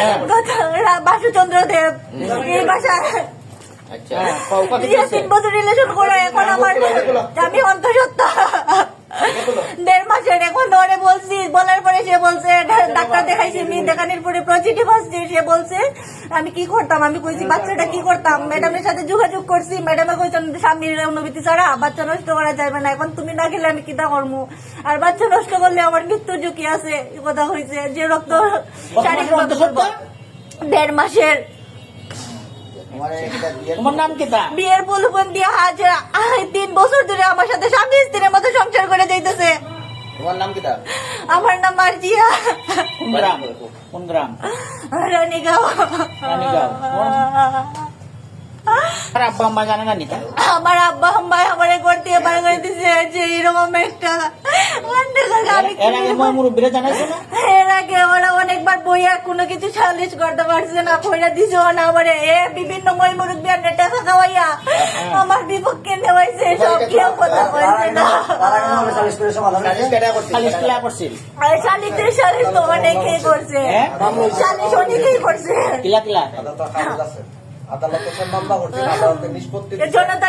হ্যাঁ। বাসুচন্দ্র দেব এই বাসায় আচ্ছা? তিন বছর রিলেশন করে এখন আমার আমি অন্তঃসত্ত্বা দেড় মাসের এখন ওরে বলছি বলার পরে সে বলছে ডাক্তার দেখাইছি মি দেখানোর পরে পজিটিভ আসছে সে বলছে আমি কি করতাম? আমি কইছি বাচ্চাটা কি করতাম? ম্যাডামের সাথে যোগাযোগ করছি। ম্যাডামে কইছেন স্বামীর অনুভূতি ছাড়া বাচ্চা নষ্ট করা যাবে না। এখন তুমি না গেলে আমি কিতা করব আর বাচ্চা নষ্ট করলে আমার মৃত্যু ঝুঁকি আছে। কথা হয়েছে যে রক্ত? দেড় মাসের। তোমার নাম কি তা বিয়ের পুলপন দিয়ে হাজার তিন বছর ধরে আমার সাথে স্বামী স্ত্রীর মতো সংসার করে যাইতেছে। তোমার নাম কি আমার নাম মার্জিয়া। কোন গ্রাম কোন গ্রাম রানীগাঁও। রানীগাঁও। আর আব্বা আম্মা জানে না নিতা? আমার আব্বা আম্মা আমারে করতে বার করে দিছে যে এরকম একটা। আমি এর আগে মই মুরব্বীরা জানাইছো না? এর আগে ওরা অনেকবার বইয়া কোনো কিছু সালিশ করতে পারছে না কইরা দিছে না আমারে। এ বিভিন্ন মই মুরব্বী আর টাকা খাওয়াইয়া আমার বিপক্ষে নেওয়াইছে সব কেউ কথা বলছে না। সালিশ কেটে করছিস খালি ক্লিয়া করছিল? আর শালিকের শালিশ তো অনেকেই করছে। হ্যাঁ? অনেকেই করছে। কিলা কিলা? নিষ্পত্তি এর জনতা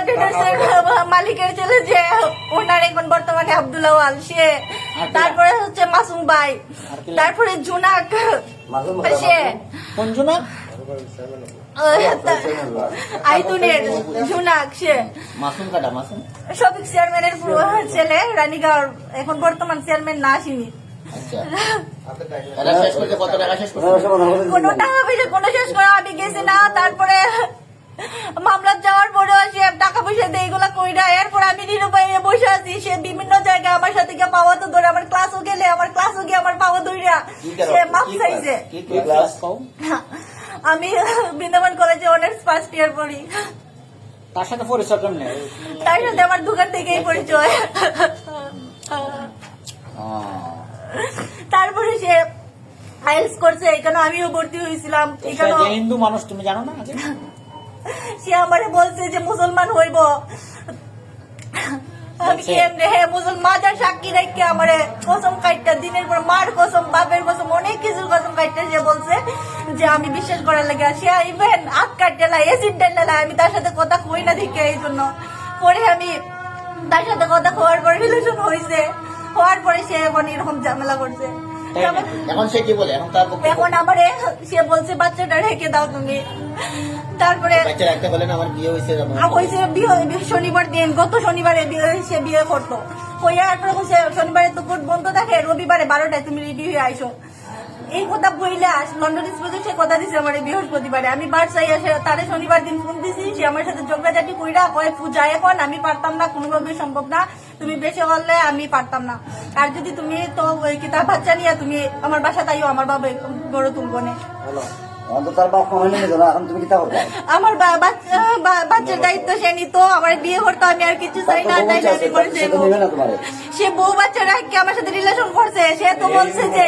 মালিকের ছেলে যে ওনার এখন বর্তমানে আব্দুল্লাহ আল সে তারপরে হচ্ছে মাসুম ভাই তারপরে জুনাক। সে কোন জনা আইতুনের জুনাক সে। মাসুম কাটা মাসুম? সবিক চেয়ারম্যানের ছেলে রানীগাঁওর এখন বর্তমান চেয়ারম্যান না আসেনি আচ্ছা। এরা শেষ করতে কত টাকা শেষ করছে কোনো টাকা পয়সা কোনো শেষ করে আমি গেছি না তারপরে মামলা যাওয়ার পরে সে টাকা পয়সা দিয়ে এগুলা কইরা এরপর আমি নিরুপায় বসে আছি সে বিভিন্ন জায়গায় আমার সাথে পাওয়া তো ধরে আমার ক্লাসও গেলে আমার ক্লাসও গিয়ে আমার পাওয়া ধইরা সে মাপ চাইছে কি কি ক্লাস কও। আমি বৃন্দাবন কলেজে অনার্স ফার্স্ট ইয়ার পড়ি। তার সাথে পরিচয় কেমনে? তার সাথে আমার দোকান থেকেই পরিচয়। তারপরে সে আইএলস করছে এখানে আমিও ভর্তি হয়েছিলাম এখানে হিন্দু মানুষ তুমি জানো না? সে আমারে বলছে যে মুসলমান হইব। আমি মুসলমান মাজার সাক্ষী রেখে আমারে কসম কাইটটা দিনের পর মার কসম বাপের কসম অনেক কিছুর কাইটটা সে বলছে যে আমি বিশ্বাস করার লাগে সে ইভেন আট কাটলা এসিড আমি তার সাথে কথা কই না দেখে এই জন্য। পরে আমি তার সাথে কথা হওয়ার পরে রিলেশন হয়েছে হওয়ার পরে সে এখন এরকম ঝামেলা করছে। এখন সে কি বলে? এখন তার এখন আমারে সে বলছে বাচ্চাটা রেখে দাও তুমি। তারপরে বাচ্চা রাখতে বলে আমার বিয়ে হয়েছে হয়েছে বিয়ে বিয়ে- শনিবার দিন গত শনিবারে বিয়ে সে বিয়ে করতো। হইয়ার পরে কইছে, শনিবারে তো কোর্ট বন্ধ থাকে রবিবারে বারোটায় তুমি রেডি হয়ে আইসো। এই কথা বইলে লন্ডন এক্সপ্রেসে সে কথা দিছে আমার এই বৃহস্পতিবারে। আমি বার চাই আসে তারে শনিবার দিন ফোন দিছি, সে আমার সাথে ঝগড়াঝাটি কইরা কয়, পূজা, এখন আমি পারতাম না কোনোভাবে সম্ভব না। তুমি বেশি হলে আমি পারতাম না। আর যদি তুমি তো ওই কিতাব বাচ্চা নিয়ে তুমি আমার বাসা তাইও আমার বাবা বড় তুলবো না আমার বাচ্চা বা- বাচ্চার দায়িত্ব সে নিত আমার বিয়ে করতো আমি আর কিছু চাই না সে বউ বাচ্চা রাখকে আমার সাথে রিলেশন করছে সে তো বলছে যে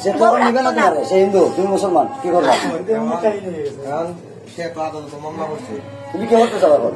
সে তো নিবে না তোমারে সে হিন্দু তুমি মুসলমান কি করবা? সে তো আদালতে মামলা করছে তুমি কি করতে চাও সে।